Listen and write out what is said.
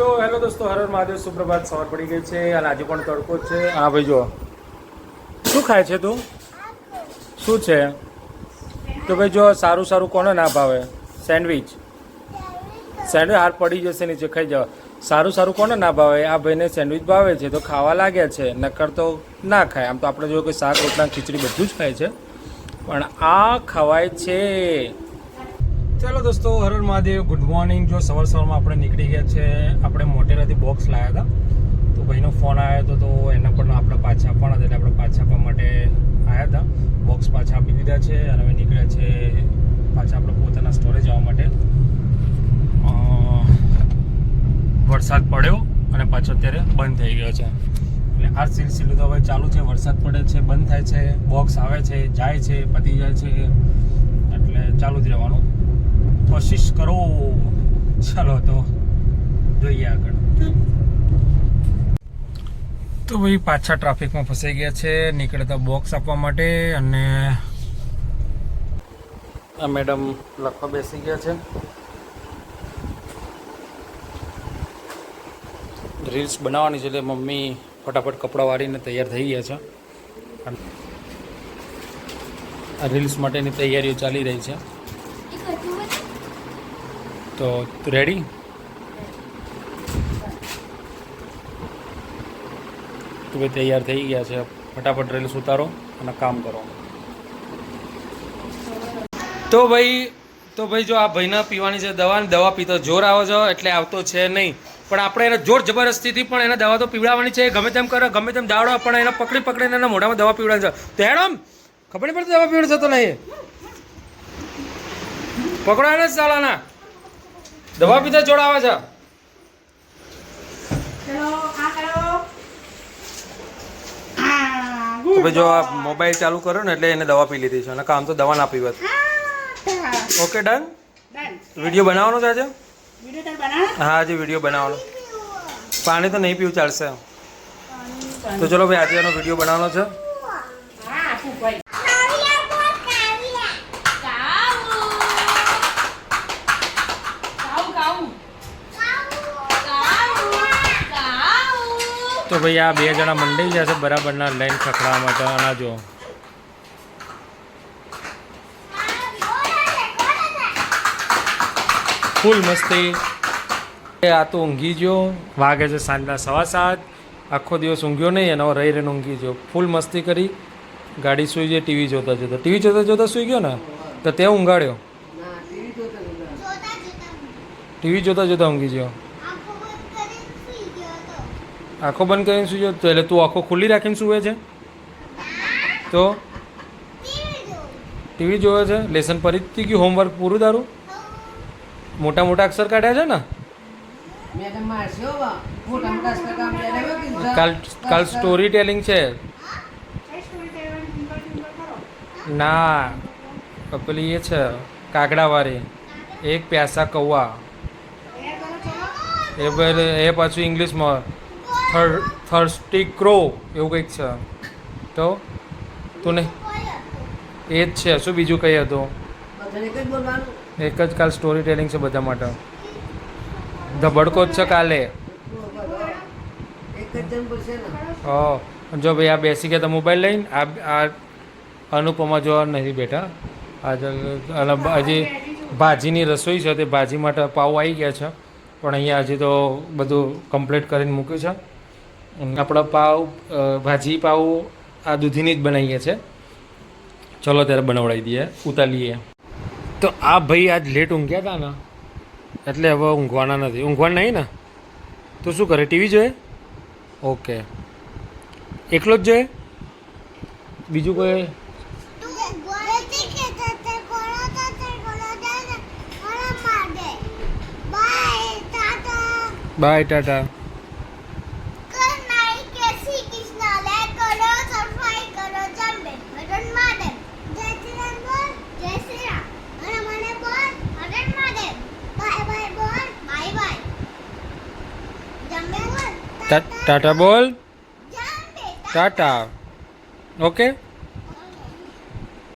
So hello દોસ્તો હર મહાદેવ સુપ્રભાત સવાર પડી ગઈ છે અને આજે પણ તડકો જ છે. હા ભાઈ જો શું ખાય છે તું? શું છે? તો ભાઈ જો સારું સારું કોને ના ભાવે? સેન્ડવિચ. સેન્ડવિચ હાર પડી જશે નીચે ખાઈ જાવ સારું સારું કોને ના ભાવે? આ ભાઈને સેન્ડવિચ ભાવે છે તો ખાવા લાગ્યા છે. નક્કર તો ના ખાય. આમ તો આપણે જો કે શાક રોટલા ખીચડી બધું જ ખાય છે. પણ આ ખવાય છે. ચાલો દોસ્તો હર હર મહાદેવ ગુડ મોર્નિંગ જો સવાર સવારમાં આપણે નીકળી ગયા છે, આપણે મોટેરાથી બોક્સ લાવ્યા હતા. તો ભાઈનો ફોન આવ્યો હતો, તો એના પણ આપણે પાછા આપવાના હતા, એટલે આપણે પાછા આપવા માટે આવ્યા હતા. બોક્સ પાછા આપી દીધા છે, અને હવે નીકળ્યા છે પાછા આપણે પોતાના સ્ટોરે જવા માટે. વરસાદ પડ્યો અને પાછો અત્યારે બંધ થઈ ગયો છે. એટલે આ સિલસિલો તો હવે ચાલુ છે, વરસાદ પડે છે, બંધ થાય છે બોક્સ આવે છે, જાય છે, પતી જાય છે, એટલે ચાલુ જ રહેવાનું. કોશિશ કરો. ચાલો તો જોઈએ આગળ. તો ભાઈ પાછા ટ્રાફિકમાં ફસાઈ ગયા છે. નીકળતા બોક્સ આપવા માટે અને આ મેડમ લખવા બેસી ગયા છે. રીલ્સ બનાવવાની છે એટલે મમ્મી ફટાફટ કપડાં વાળીને તૈયાર થઈ ગયા છે. રીલ્સ માટેની તૈયારીઓ ચાલી રહી છે. તો રેડી તું ભાઈ તૈયાર થઈ ગયા છે. ફટાફટ રેલ સુતારો અને કામ કરો. તો ભાઈ તો ભાઈ જો આ ભાઈને પીવાની છે દવા દવા પીતો જોર આવે છો, એટલે આવતો છે નહીં. પણ આપણે એને જોર જબરદસ્તીથી પણ એને દવા તો પીવડાવવાની છે, ગમે તેમ કરે, ગમે તેમ દાવડો પણ એને પકડી પકડીને એના મોઢામાં દવા પીવડાવવાની છે. તો હેડમ, ખબર નહીં પડતી દવા પીવડે થતો નહીં. પકડો એને સાલાના. દવા પીધા જોડ છે તો જો આ મોબાઈલ ચાલુ કર્યો ને એટલે એને દવા પી લીધી છે અને કામ તો દવા ના પીવત. Okay done? વીડિયો બનાવવાનો છે આજે? હા આજે વીડિયો બનાવવાનો. પાણી તો નહીં પીવું ચાલશે. તો ચલો ભાઈ આજે એનો વીડિયો બનાવવાનો છે. તો ભાઈ આ બે જણા મંડાઈ જશે બરાબરના લાઈન ખખડાવવા માટે આના જો ફૂલ મસ્તી. એ આ તો ઊંઘી ગયો વાગે છે સાંજના સવા સાત. આખો દિવસ ઊંઘ્યો નહીં એનો રહી રહીને ઊંઘી ગયો. ફૂલ મસ્તી કરી ગાડી સૂઈ જાય ટીવી જોતા જોતા. ટીવી જોતા જોતા સૂઈ ગયો ને? તો તે ઊંઘાડ્યો. ટીવી જોતા જોતા ઊંઘી ગયો. આંખો બંધ કરીને સૂઈ તો એટલે તું આંખો ખુલ્લી રાખીને સૂવે છે? તો? ટીવી જોવે છે? લેસન ફરીથી ગયું? હોમવર્ક પૂરું તારું? મોટા મોટા અક્ષર કાઢ્યા છે ને. કાલ કાલ સ્ટોરી ટેલિંગ છે. ના પેલી એ છે કાગડાવાળી. એક પ્યાસા કૌવા. એ એ પાછું ઇંગ્લિશમાં થર્ડ થર્સ્ટી ક્રો એવું કંઈક છે. તો? તું નહીં એ જ છે. શું બીજું કંઈ હતું? એક જ કાલ સ્ટોરી ટેલિંગ છે બધા માટે. ધબડકો જ છે કાલે. હ. જો ભાઈ આ બેસી ગયા તો મોબાઈલ લઈને આ આ અનુપમા જોવા નથી બેઠા. આજે હજી ભાજીની રસોઈ છે તે ભાજી માટે પાવ આવી ગયા છે. પણ અહીંયા હજી તો બધું કમ્પ્લીટ કરીને મૂક્યું છે. આપણા પાવ ભાજી પાવ આ દૂધીની જ બનાવીએ છે. ચલો ત્યારે બનાવડાવી દઈએ ઉતારીએ તો આ ભાઈ આજ લેટ ઊંઘ્યા હતા ને એટલે હવે ઊંઘવાના નથી. ઊંઘવાના નહીં ને? તો શું કરે ટીવી જોઈએ ઓકે. એકલો જ જોઈએ બીજું કોઈ? Bye tata. ટાટા બોલ. ટાટા. ઓકે.